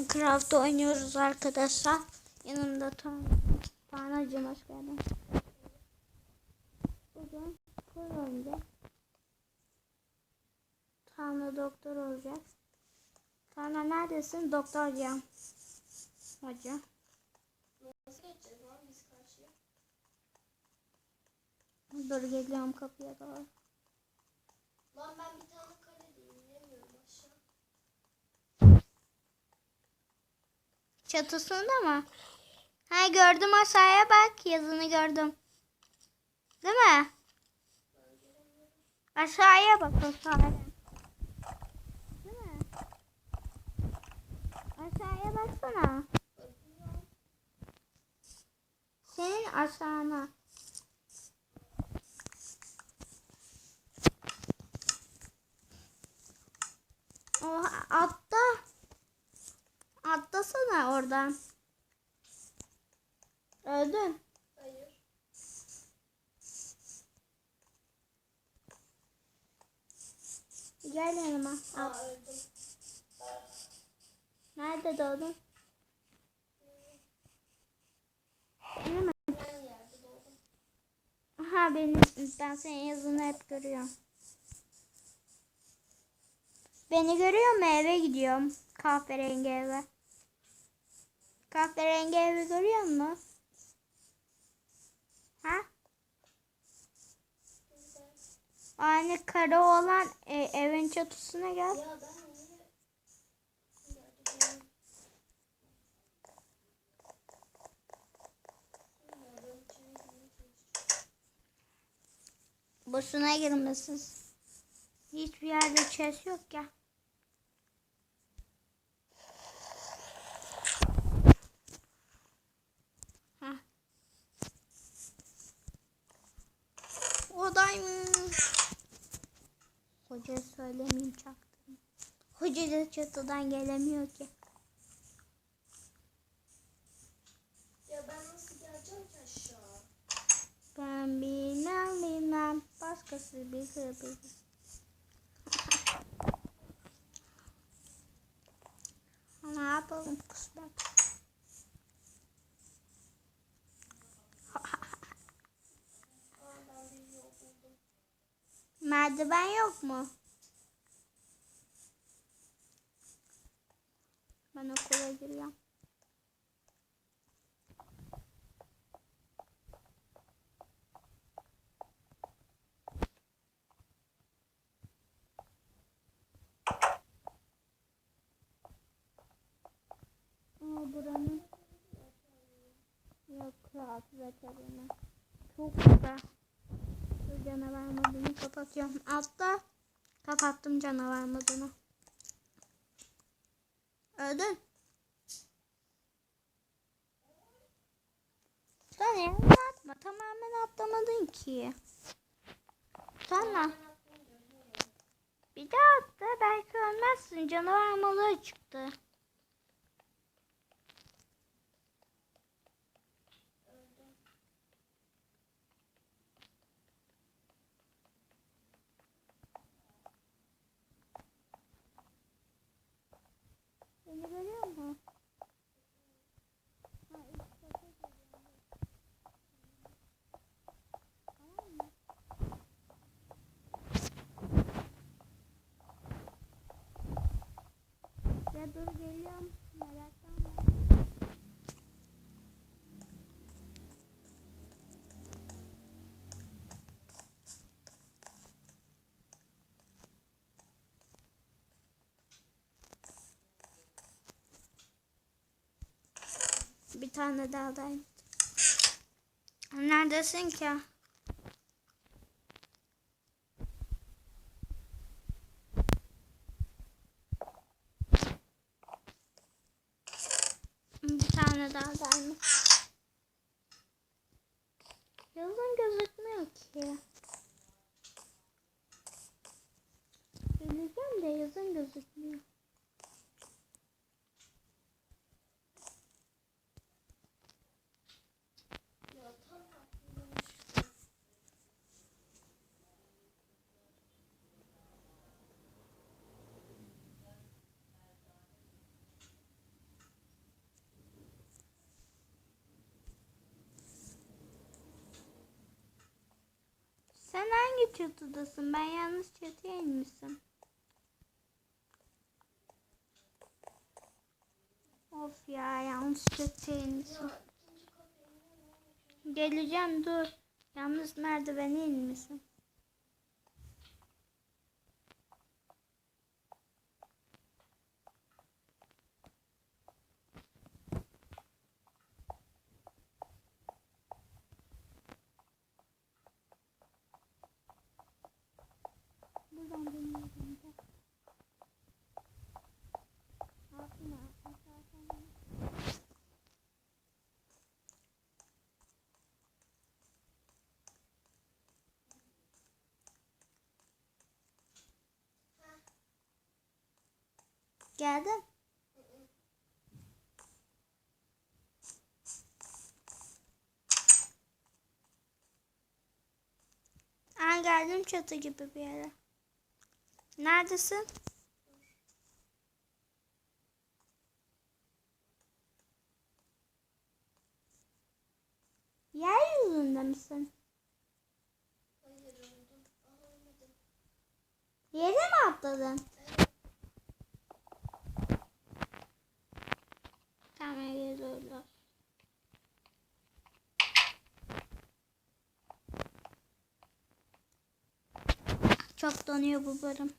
Minecraft oynuyoruz arkadaşlar. Yanımda tam Tanrıcığım hoş geldin. Bugün full oynayacağız. Tanrı doktor olacak. Tanrı neredesin? Doktor hocam. Hoca. Nasıl geçeceğiz lan biz karşıya? Dur geliyorum kapıya doğru. Lan ben bir tane Çatısında mı? Ha gördüm aşağıya bak. Yazını gördüm. Değil mi? Aşağıya bak aşağıya. Değil mi? Aşağıya baksana. Senin aşağına. Oha atla. Atlasana oradan. Öldün. Hayır. Gel yanıma. Al. Aa öldüm. Nerede doğdun? Değil mi? Ben yerde doğdum. Aha benim ben senin yazını hep görüyorum. Beni görüyor mu? Eve gidiyorum. Kahverengi eve. Kahverengi evi görüyor musun? Ha? Aynı kara olan e, evin çatısına gel. Boşuna girmesin. Hiçbir yerde chest yok ya. Hoca söylemeyeyim çaktım. Hoca da çatıdan gelemiyor ki. Ya ben nasıl geleceğim ki aşağı? Ben bilmem bilmem başkası bilir bilir. Merdiven yok mu? Ben okula giriyorum. Aa buranın yok rahat veteriner. Çok güzel. Canavar modunu kapatıyorum. Altta kapattım canavar modunu. Öldün. Sen yerine atma. Tamamen atlamadın ki. Sana. Bir daha atla. Belki ölmezsin. Canavar modu çıktı. Beni görüyor musun? Ha, üst kata geliyorum. Tamam mı? Ya dur geliyorum. Meraklanma. Bir tane daha da. Neredesin ki? Bir tane daha da. Yazın gözükmüyor ki. Söyleyeceğim de yazın gözükmüyor. Ya tam aklımda hangi çatıdasın? Ben yalnız çatıya inmişim. Of ya yanlış çatıya inmişim. Geleceğim dur. Yalnız merdivene inmişim. Geldin. Aa geldim çatı gibi bir yere. Neredesin? Yeryüzünde misin? Hayır. Yere mi atladın? Evet. Tamam yere öyle. Çok donuyor bu bölüm.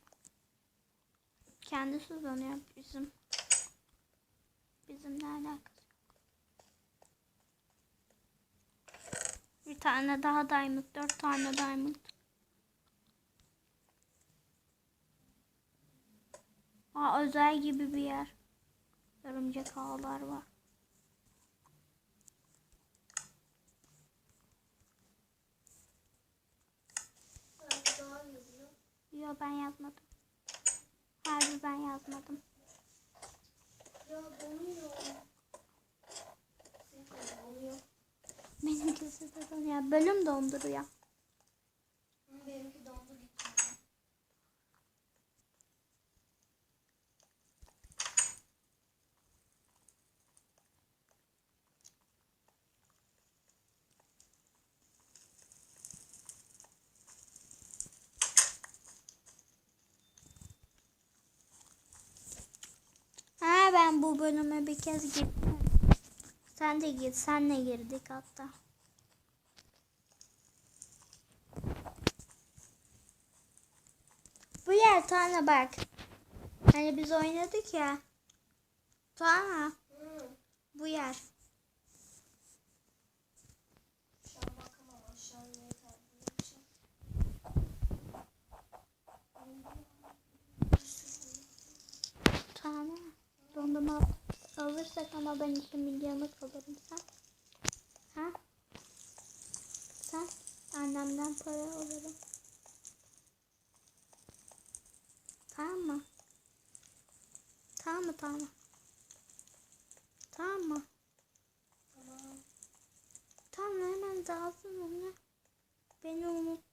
Kendisi donuyor bizim. Bizimle alakası yok. Bir tane daha diamond, dört tane diamond. Aa özel gibi bir yer. Örümcek ağlar var. Yo ben yazmadım. Harbi ben yazmadım. Ya de donuyor. Benimkisi de donuyor. Bölüm donduruyor. Benimki ben bu bölüme bir kez gittim. Sen de git. Senle girdik hatta. Bu yer tane bak. Hani biz oynadık ya. Hı. Bu yer. Dondurma alırsak ama ben 2 milyonu kalırım sen. Ha? Sen? Annemden para alırım. Tamam mı? Tamam mı tamam. Tamam mı? Tamam. Tamam hemen dağıtın onu. Beni unuttun.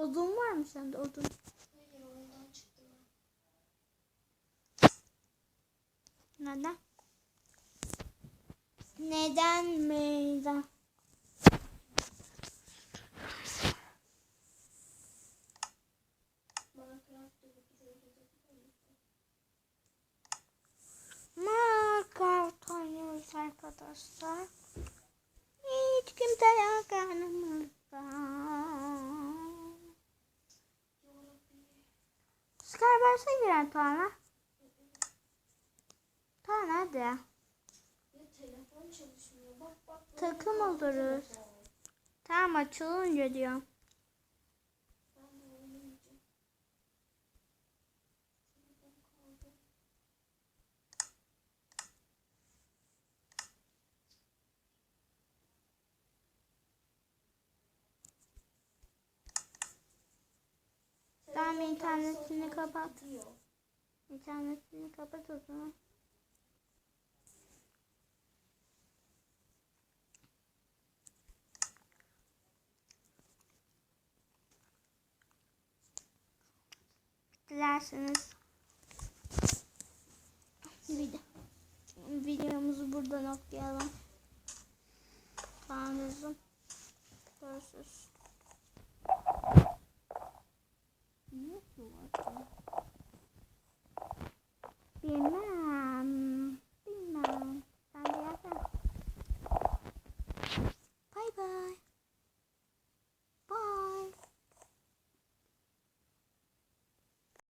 Odun var mı sende odun? Hayır oyundan çıktım. Neden? Neden meydan? Minecraft oynuyoruz arkadaşlar. Hiç kimse yok Skyverse'e giren Tuana. Tuana hadi. Takım oluruz. Tamam açılınca diyor. Tamam internetini kapat. İnternetini kapat o zaman. Dilerseniz video, videomuzu burada noklayalım. Tamam Görüşürüz.